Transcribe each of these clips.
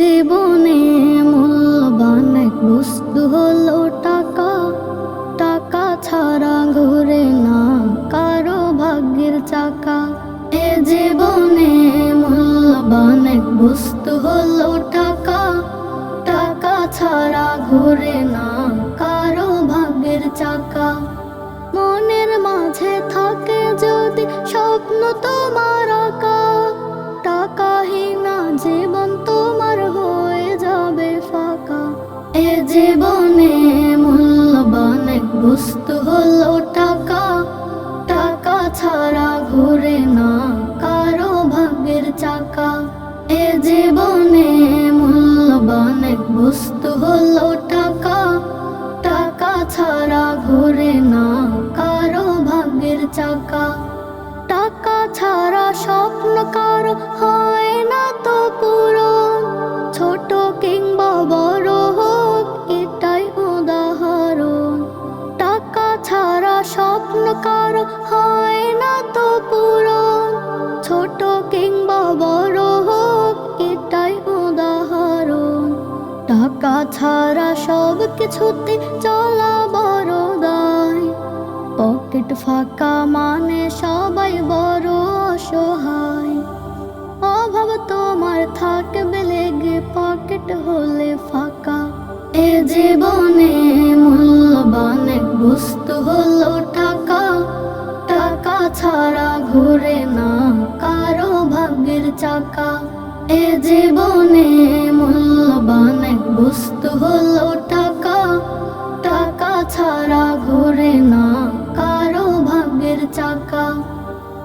জীবনে মূল্যবান এক বস্তু হলো টাকা। টাকা ছাড়া ঘুরে না কারও ভাগ্যের চাকা। এ জীবনে মূল্যবান এক বস্তু হলো টাকা। টাকা ছাড়া ঘুরে না কারও ভাগ্যের চাকা। মনের মাঝে থাকে যদি স্বপ্ন তোমার জীবনে মূল্যবান এক বস্তু হলো টাকা। টাকা ছাড়া ঘুরে না কারও ভাগ্যের চাকা। এ জীবনে মূল্যবান এক বস্তু হলো টাকা। টাকা ছাড়া ঘুরে না কারও ভাগ্যের চাকা। টাকা ছাড়া স্বপ্ন কারও হয় না তো পুরো। ছোট কিংবা স্বপ্ন কারও হয় না তো পূরণ ছোট কিংবা বড় হোক, এটাই উদাহরণ। টাকা ছাড়া সব কিছুতে চলা বড় দায়। পকেট ফাঁকা মানে সবাই বড় অসহায়। অভাব তোমার থাকবে, লেগে পকেট হলে ফাঁকা। এ জীবনে মূল্যবান এক বস্তু। ছাড়া ঘুরে না, কারও ভাগ্যের চাকা। এ জীবনে মূল্যবান এক বস্তু হলো টাকা। টাকা ছাড়া ঘুরে না, কারও ভাগ্যের চাকা।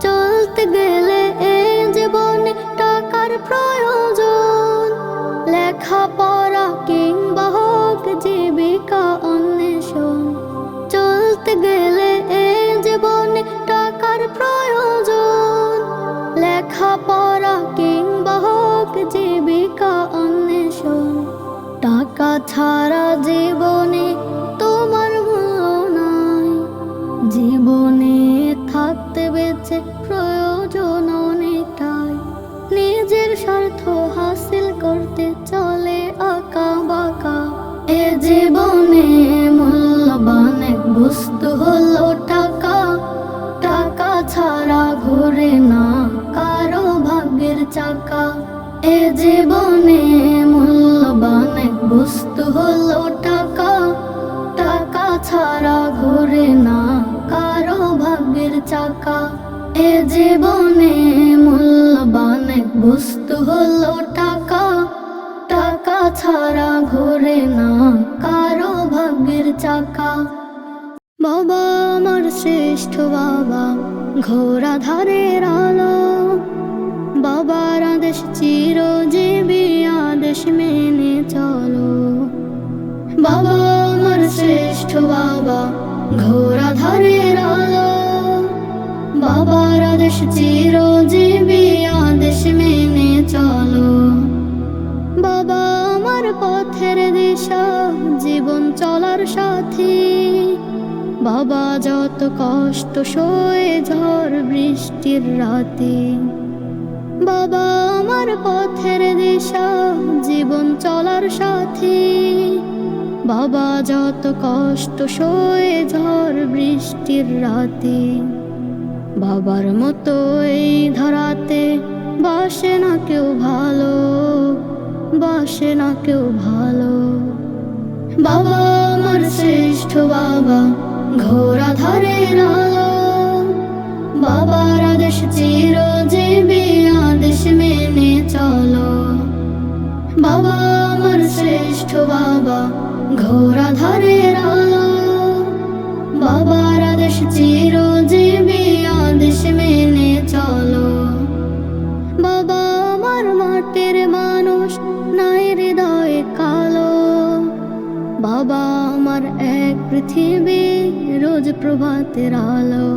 চলতে গেলে এ জীবনে টাকার প্রয়োজন। লেখাপড়া ছাড়া জীবনে চাকা। এ জীবনে মূল্যবান এক বস্তু হলো টাকা। টাকা ছাড়া ঘুরে না কারও ভাগ্যের চাকা। বাবা আমার শ্রেষ্ঠ বাবা, ঘোড়া ধারের আলো। বাবার আদেশ চিরজীবী, আদেশ মেনে চলো। বাবা আমার শ্রেষ্ঠ বাবা, ঘোড়া ধারের আলো। বাবার আদেশ চিরজীবী আদেশ মেনে চলো। বাবা আমার পথের দিশা, জীবন চলার সাথী। বাবা যত কষ্ট সয়ে ঝড় বৃষ্টির রাতে। বাবা আমার পথের দিশা, জীবন চলার সাথী। বাবা যত কষ্ট সয়ে ঝড় বৃষ্টির রাতে। বাবার মতো এই ধরাতে বাসে না কেউ ভালো, বাসে না কেউ ভালো। বাবা আমার শ্রেষ্ঠ বাবা, ঘোড়া ধারের আলো। বাবার আদেশ চিরজীবী আদেশ মেনে চলো। বাবা আমার শ্রেষ্ঠ বাবা, ঘোড়া ধারের আলো। বাবার আদেশ চিরজীবী আদেশ মেনে চলো। বাবা আমার মাটির মানুষ, নাই হৃদয়ে কালো। বাবা আমার এক পৃথিবী, রোজ প্রভাতের আলো।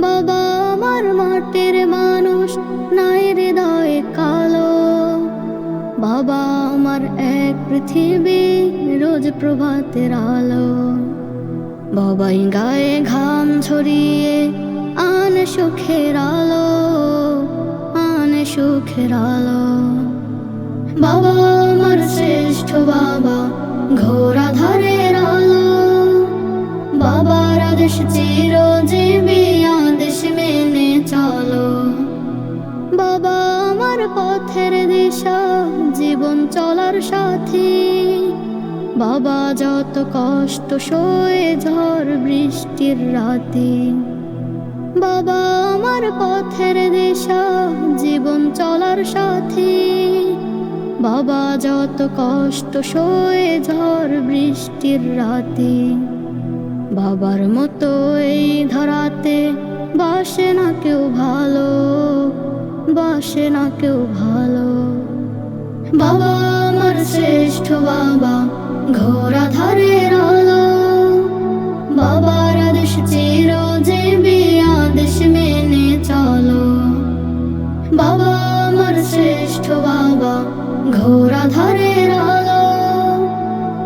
বাবা আমার মাটির মানুষ, নাই হৃদয়ে কালো। বাবা আমার এক পৃথিবী, রোজ প্রভাতের আলো। বাবাই গায়ে ঘাম ছড়িয়ে আন সুখের আলো, আন সুখের আলো। বাবা আমার শ্রেষ্ঠ বাবা, ঘোরা ধারের আলো। বাবার আদেশ চিরজীবী, আদেশ মেনে চলো। বাবা আমার পথের দিশা, জীবন চলার সাথী। বাবা যত কষ্ট সয়ে ঝড় বৃষ্টির রাতে। বাবা আমার পথের দিশা, জীবন চলার সাথী। বাবা যত কষ্ট সয়ে ঝড় বৃষ্টির রাতে, বাবার মতো এই ধরাতে বাসে না কেউ ভালো, বাসে না কেউ ভালো। বাবা আমার শ্রেষ্ঠ বাবা ঘোরা ধারের বাবা ঘোরা ধারের আলো।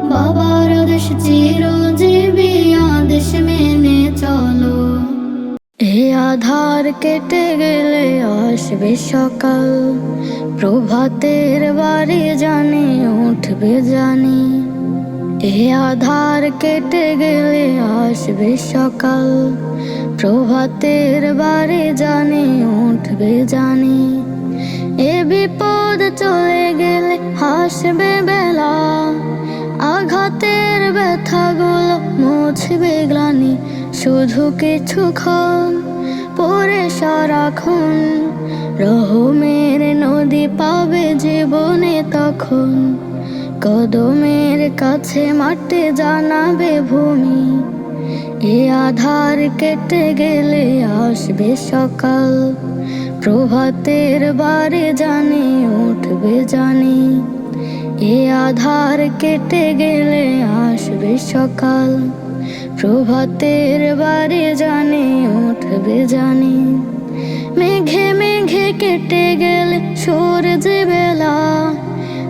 বাবার আদেশ চিরজীবী, আদেশ মেনে চলো। এ আধার কেটে গেলে আসবে সকাল। প্রভাতের বাড়ি জানি, উঠবে জানি। এ আধার কেটে গেলে আসবে সকাল। প্রভাতের বাড়ি জানি, উঠবে জানি। এ বিপদ চলে গেলে হাসবে বেলা। আঘাতের ব্যথাগুলো মুছবে গ্লানি। শুধু কিছুক্ষণ পরে সারাক্ষণ রহমের নদী পাবে জীবনে তখন। কদমের কাছে মাঠে জানাবে ভূমি। এ আধার কেটে গেলে আসবে সকাল। প্রভাতের বারে জানি, উঠবে জানি। এ আধার কেটে গেলে আসবে সকাল। প্রভাতের বারে জানি, উঠবে জানি। মেঘে মেঘে কেটে গেলে সূর্য বেলা।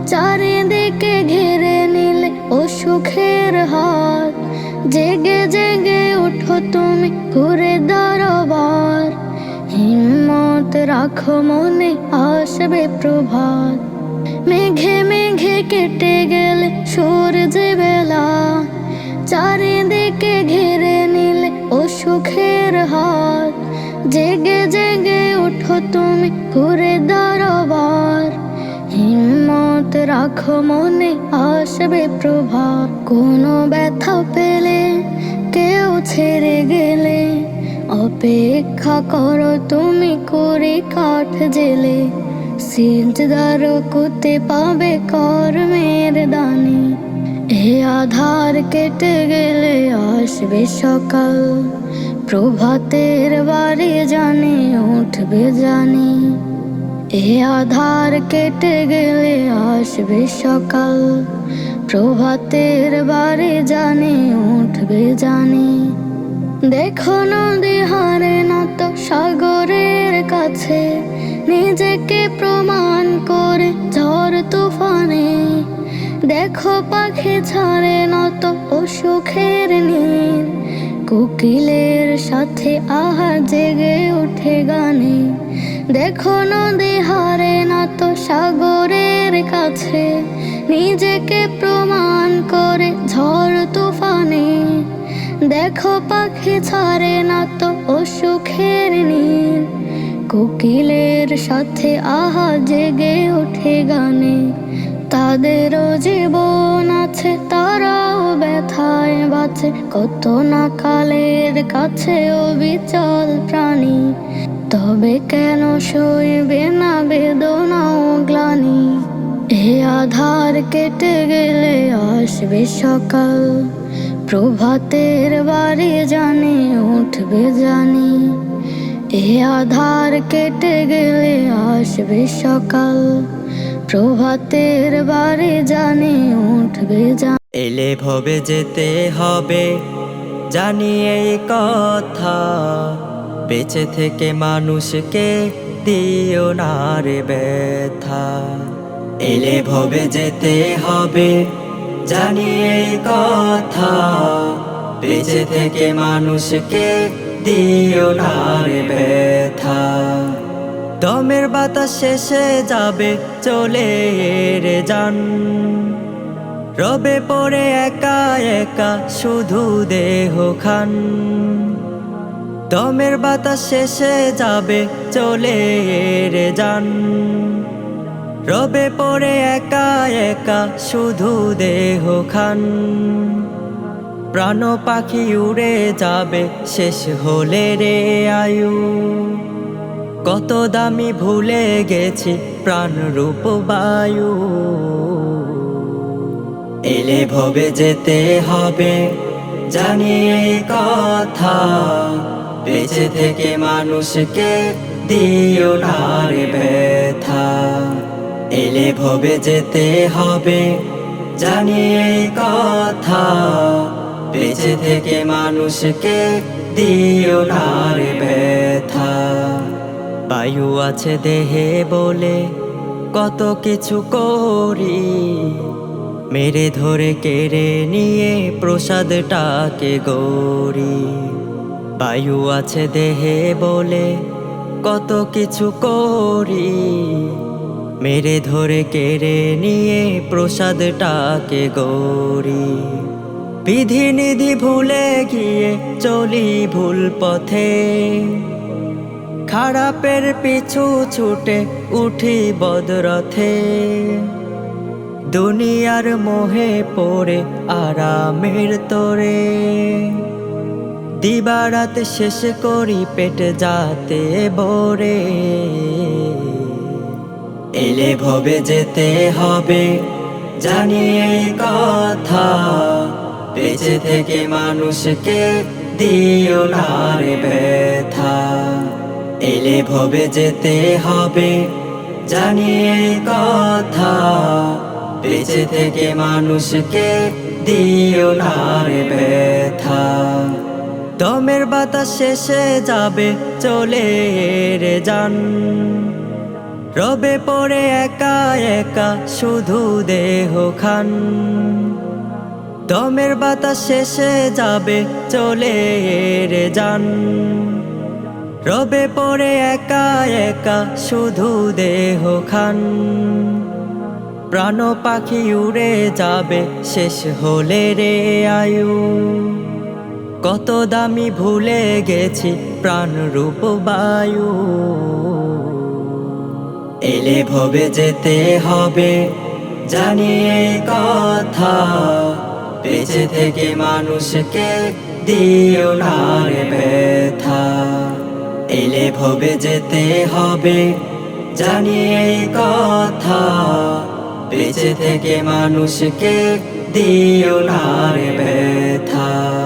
চারিদিকে ঘিরে নিলে ও সুখের হাত জেগে জেগে উঠো তুমি ঘুরে দরবার। হিম্মত রাখো মনে, আসবে প্রভাত। মেঘে মেঘে কেটে গেলে সূর্য বেলা। চারিদিকে ঘিরে নিলে ও সুখের হাত। জেগে জেগে উঠো তুমি ঘুরে দরবার। হিম্মত রাখো মনে, আসবে প্রভাব কোনো ব্যথা পেলে কেউ ছেড়ে গেলে অপেক্ষা করো তুমি করে কাঠ জেলে সিজদার কুতে পাবে কর্মের দানে। এ আধার কেটে গেলে আসবে সকাল, প্রভাতের বাড়ি জানে, উঠবে জানি। এ আধার কেটে গেলে আসবে সকাল, প্রভাতের বাড়ি জানে, উঠবে জানি। দেখো নদী হারে না তো সাগরের কাছে, নিজেকে প্রমাণ করে ঝড় তুফানে। দেখো পাখি ছাড়ে না তো ও সুখের নীল, কোকিলের সাথে আহা জেগে উঠে গানে। দেখো নদী হারে না তো সাগরের কাছে, নিজেকে প্রমাণ করে ঝড় তুফানে। দেখো পাখি ছাড়ে না তো ও সুখের নীল। কোকিলের সাথে আহা জেগে ওঠে গানে। তাদেরও জীবন আছে, তারাও ব্যথায় বাঁচে। কত না কালের কাছে বিচল প্রাণী। তবে কেন সইবে না বেদনা ও গ্লানি? এ আধার কেটে গেলে আসবে সকাল। প্রভাতের বাড়ি জানে, উঠবে জানি। এ আধার কেটে গেলে আসবে সকাল। প্রভাতের বাড়ি জানে, উঠবে জানি। এলে ভবে যেতে হবে, জানি এই কথা। বেঁচে থেকে মানুষকে দিও না রে ব্যথা। এলে ভবে যেতে হবে জানি এই কথা। বেঁচে থেকে মানুষকে দিও না রে ব্যথা। দমের বাতাস শেষে যাবে, চলে রে যান। রবে পড়ে একা একা শুধু দেহ খান। দমের বাতাস শেষে যাবে, চলে রে যান। রবে পড়ে একা একা শুধু দেহ খান। প্রাণ পাখি উড়ে যাবে, শেষ হলে রে আয়ু। কত দামি ভুলে গেছি প্রাণ রূপ বায়ু। এলে ভবে যেতে হবে, জানি কথা। বেঁচে থেকে মানুষকে দিও না রে ব্যথা। এলে ভবে যেতে হবে। জানি এই কথা। বেঁচে থেকে মানুষকে দিও না রে ব্যথা। বায়ু আছে দেহে বলে কত কিছু করি। মেরে ধরে কেড়ে নিয়ে প্রসাদটাকে গড়ি বায়ু আছে দেহে বলে কত কিছু করি। মেরে ধরে কেড়ে নিয়ে প্রসাদটাকে গড়ি বিধি নিধি ভুলে গিয়ে চলি ভুল পথে। খারাপের পিছু ছুটে উঠি বদরথে। দুনিয়ার মোহে পড়ে আরামের তোরে। দিবারাত শেষ করি পেট যাতে বরে এলে ভবে যেতে হবে। জানি এই কথা, বেঁচে থেকে মানুষকে দিও না রে ব্যথা। এলে ভবে যেতে হবে, জানি এই কথা, বেঁচে থেকে মানুষকে দিও না রে ব্যথা। দমের বাতাস শেষে যাবে চলে রে যান। রবে পড়ে একা একা শুধু দেহ খান। দমের বাতাস শেষে যাবে, চলে রে যান। রবে পড়ে একা একা শুধু দেহ খান। প্রাণ পাখি উড়ে যাবে, শেষ হলে রে আয়ু। কত দামি ভুলে গেছি প্রাণ রূপ বায়ু। এলে ভবে যেতে হবে জানি কথা। বেঁচে থেকে মানুষকে দিও না রে ব্যথা। এলে ভবে যেতে হবে জানি কথা। বেঁচে থেকে মানুষকে দিও না রে ব্যথা।